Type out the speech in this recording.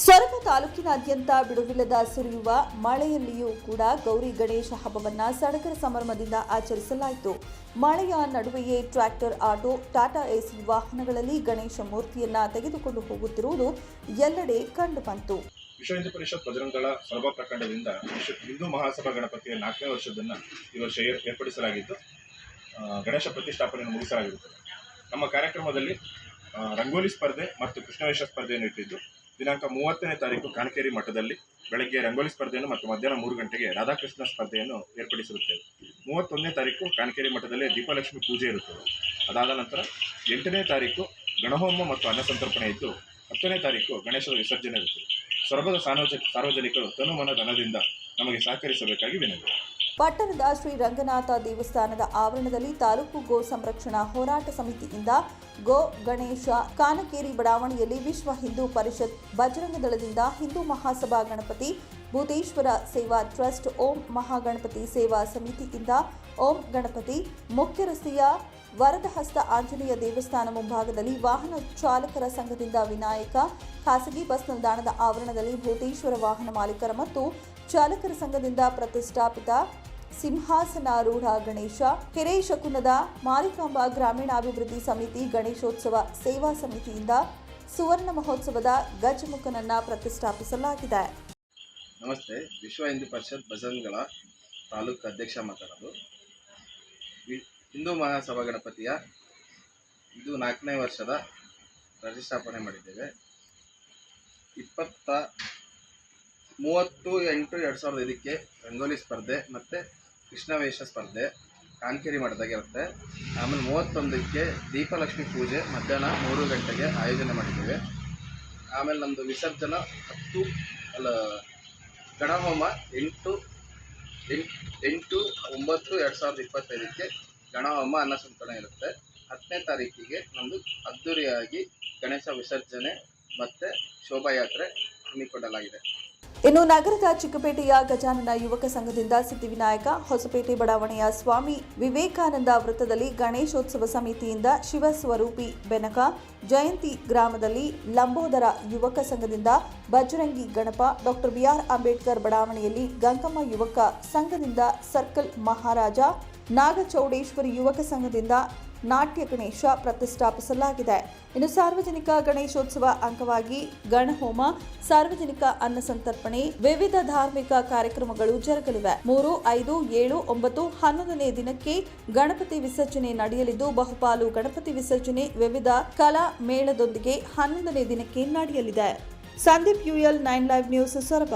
ಸೊರಬ ತಾಲೂಕಿನಾದ್ಯಂತ ಬಿಡುವಿಲ್ಲದ ಸುರಿಯುವ ಮಳೆಯಲ್ಲಿಯೂ ಕೂಡ ಗೌರಿ ಗಣೇಶ ಹಬ್ಬವನ್ನು ಸಡಗರ ಸಂಭ್ರಮದಿಂದ ಆಚರಿಸಲಾಯಿತು. ಮಳೆಯ ನಡುವೆಯೇ ಟ್ರ್ಯಾಕ್ಟರ್, ಆಟೋ, ಟಾಟಾ ಎಸಿ ವಾಹನಗಳಲ್ಲಿ ಗಣೇಶ ಮೂರ್ತಿಯನ್ನ ತೆಗೆದುಕೊಂಡು ಹೋಗುತ್ತಿರುವುದು ಎಲ್ಲೆಡೆ ಕಂಡುಬಂತು ವಿಶ್ವ ಹಿಂದೂ ಪರಿಷತ್ ಬಜರಂಗಳ ಸೊರಬ ಪ್ರಖಂಡದಿಂದ ಹಿಂದೂ ಮಹಾಸಭಾ ಗಣಪತಿಯ ನಾಲ್ಕನೇ ವರ್ಷದನ್ನ ಈ ವರ್ಷ ಏರ್ಪಡಿಸಲಾಗಿತ್ತು. ಗಣೇಶ ಪ್ರತಿಷ್ಠಾಪನೆಯನ್ನು ಮುಗಿಸಲಾಗಿರುತ್ತದೆ. ನಮ್ಮ ಕಾರ್ಯಕ್ರಮದಲ್ಲಿ ರಂಗೋಲಿ ಸ್ಪರ್ಧೆ ಮತ್ತು ಕೃಷ್ಣವೇಷ ಸ್ಪರ್ಧೆಯನ್ನು ಇಟ್ಟಿದ್ದು ದಿನಾಂಕ ಮೂವತ್ತನೇ ತಾರೀಕು ಕಾಣಕೇರಿ ಮಠದಲ್ಲಿ ಬೆಳಗ್ಗೆ ರಂಗೋಲಿ ಸ್ಪರ್ಧೆಯನ್ನು ಮತ್ತು ಮಧ್ಯಾಹ್ನ ಮೂರು ಗಂಟೆಗೆ ರಾಧಾಕೃಷ್ಣ ಸ್ಪರ್ಧೆಯನ್ನು ಏರ್ಪಡಿಸಿರುತ್ತೇವೆ. ಮೂವತ್ತೊಂದನೇ ತಾರೀಕು ಕಾಣಕೇರಿ ಮಠದಲ್ಲಿ ದೀಪಲಕ್ಷ್ಮಿ ಪೂಜೆ ಇರುತ್ತದೆ ಅದಾದ ನಂತರ ಎಂಟನೇ ತಾರೀಕು ಗಣಹೋಮ ಮತ್ತು ಅನ್ನಸಂತರ್ಪಣೆ ಇದ್ದು, ಹತ್ತನೇ ತಾರೀಕು ಗಣೇಶರ ವಿಸರ್ಜನೆ ಇರುತ್ತದೆ ಸೊರಬದ ಸಾರ್ವಜ, ಸಾರ್ವಜನಿಕರು ತನುಮನ ಧನದಿಂದ ನಮಗೆ ಸಹಕರಿಸಬೇಕಾಗಿ ವಿನಂತಿ. ಪಟ್ಟಣದ ಶ್ರೀ ರಂಗನಾಥ ದೇವಸ್ಥಾನದ ಆವರಣದಲ್ಲಿ ತಾಲೂಕು ಗೋ ಸಂರಕ್ಷಣಾ ಹೋರಾಟ ಸಮಿತಿಯಿಂದ ಗೋ ಗಣೇಶ ಕಾನಕೇರಿ ಬಡಾವಣೆಯಲ್ಲಿ ವಿಶ್ವ ಹಿಂದೂ ಪರಿಷತ್ ಬಜರಂಗ ದಳದಿಂದ ಹಿಂದೂ ಮಹಾಸಭಾ ಗಣಪತಿ ಭೂತೇಶ್ವರ ಸೇವಾ ಟ್ರಸ್ಟ್, ಓಂ ಮಹಾಗಣಪತಿ ಸೇವಾ ಸಮಿತಿಯಿಂದ ಓಂ ಗಣಪತಿ ಮುಖ್ಯ ರಸ್ತೆಯ ವರದಹಸ್ತ ಆಂಜನೇಯ ದೇವಸ್ಥಾನ ಮುಂಭಾಗದಲ್ಲಿ ವಾಹನ ಚಾಲಕರ ಸಂಘದಿಂದ ವಿನಾಯಕ ಖಾಸಗಿ ಬಸ್ ನಿಲ್ದಾಣದ ಆವರಣದಲ್ಲಿ ಭೂತೇಶ್ವರ ವಾಹನ ಮಾಲೀಕರ ಮತ್ತು ಚಾಲಕರ ಸಂಘದಿಂದ ಪ್ರತಿಷ್ಠಾಪಿತ ಸಿಂಹಾಸನಾರೂಢ ಗಣೇಶ, ಕೆರೆ ಶಕುನದ, ಮಾರಿಕಾಂಬ ಗ್ರಾಮೀಣಾಭಿವೃದ್ಧಿ ಸಮಿತಿ ಗಣೇಶೋತ್ಸವ ಸೇವಾ ಸಮಿತಿಯಿಂದ ಸುವರ್ಣ ಮಹೋತ್ಸವದ ಗಜಮುಖನನ್ನ ಪ್ರತಿಷ್ಠಾಪಿಸಲಾಗಿದೆ. ನಮಸ್ತೆ, ವಿಶ್ವ ಹಿಂದೂ ಪರಿಷತ್ ಬಜರಂಗಳ ತಾಲೂಕು ಅಧ್ಯಕ್ಷ ಮಾತಾಡೋದು. ಹಿಂದೂ ಮಹಾಸಭಾ ಗಣಪತಿಯ ಇದು ನಾಲ್ಕನೇ ವರ್ಷದ ಪ್ರತಿಷ್ಠಾಪನೆ ಮಾಡಿದ್ದೇವೆ. ಇಪ್ಪತ್ತ ಮೂವತ್ತು ಎಂಟು ಎರಡು ಸಾವಿರದ ಇದಕ್ಕೆ ರಂಗೋಲಿ ಸ್ಪರ್ಧೆ ಮತ್ತು ಕೃಷ್ಣವೇಷ ಸ್ಪರ್ಧೆ ಕಾನ್ಕೆರಿ ಮಠದಾಗ ಇರುತ್ತೆ. ಆಮೇಲೆ ಮೂವತ್ತೊಂದಕ್ಕೆ ದೀಪಲಕ್ಷ್ಮಿ ಪೂಜೆ, ಮಧ್ಯಾಹ್ನ ಮೂರು ಗಂಟೆಗೆ ಆಯೋಜನೆ ಮಾಡಿದ್ದೇವೆ. ಆಮೇಲೆ ನಮ್ಮದು ವಿಸರ್ಜನ ಹತ್ತು, ಅಲ್ಲ, ಗಣಹೋಮ ಎಂಟು ಎಂಟು, ಒಂಬತ್ತು, ಎರಡು ಸಾವಿರದ ಇಪ್ಪತ್ತೈದಕ್ಕೆ ಗಣಹೋಮ ಅನ್ನಸಂಕಲನ ಇರುತ್ತೆ. ಹತ್ತನೇ ತಾರೀಕಿಗೆ ನಮ್ಮದು ಅದ್ದೂರಿಯಾಗಿ ಗಣೇಶ ವಿಸರ್ಜನೆ ಮತ್ತು ಶೋಭಾಯಾತ್ರೆ ಹಮ್ಮಿಕೊಳ್ಳಲಾಗಿದೆ. ಇನ್ನು ನಗರದ ಚಿಕ್ಕಪೇಟೆಯ ಗಜಾನನ ಯುವಕ ಸಂಘದಿಂದ ಸಿದ್ಧಿವಿನಾಯಕ ಹೊಸಪೇಟೆ ಬಡಾವಣೆಯ ಸ್ವಾಮಿ ವಿವೇಕಾನಂದ ವೃತ್ತದಲ್ಲಿ ಗಣೇಶೋತ್ಸವ ಸಮಿತಿಯಿಂದ ಶಿವಸ್ವರೂಪಿ ಬೆನಕ, ಜಯಂತಿ ಗ್ರಾಮದಲ್ಲಿ ಲಂಬೋದರ ಯುವಕ ಸಂಘದಿಂದ Bajarangi Ganapa, doctor B R Ambedkar ಬಡಾವಣೆಯಲ್ಲಿ ಗಂಗಮ್ಮ ಯುವಕ ಸಂಘದಿಂದ ಸರ್ಕಲ್ ಮಹಾರಾಜ, ನಾಗಚೌಡೇಶ್ವರಿ ಯುವಕ ಸಂಘದಿಂದ ನಾಟ್ಯ ಗಣೇಶ ಪ್ರತಿಷ್ಠಾಪಿಸಲಾಗಿದೆ. ಇನ್ನು ಸಾರ್ವಜನಿಕ ಗಣೇಶೋತ್ಸವ ಅಂಗವಾಗಿ ಗಣಹೋಮ, ಸಾರ್ವಜನಿಕ ಅನ್ನ ಸಂತರ್ಪಣೆ, ವಿವಿಧ ಧಾರ್ಮಿಕ ಕಾರ್ಯಕ್ರಮಗಳು ಜರುಗಲಿವೆ. ಮೂರು, ಐದು, ಏಳು, ಒಂಬತ್ತು, ಹನ್ನೊಂದನೇ ದಿನಕ್ಕೆ ಗಣಪತಿ ವಿಸರ್ಜನೆ ನಡೆಯಲಿದ್ದು, ಬಹುಪಾಲು ಗಣಪತಿ ವಿಸರ್ಜನೆ ವಿವಿಧ ಕಲಾ ಮೇಳದೊಂದಿಗೆ ಹನ್ನೊಂದನೇ ದಿನಕ್ಕೆ ನಡೆಯಲಿದೆ. Sandeep U L nine live news Soraba.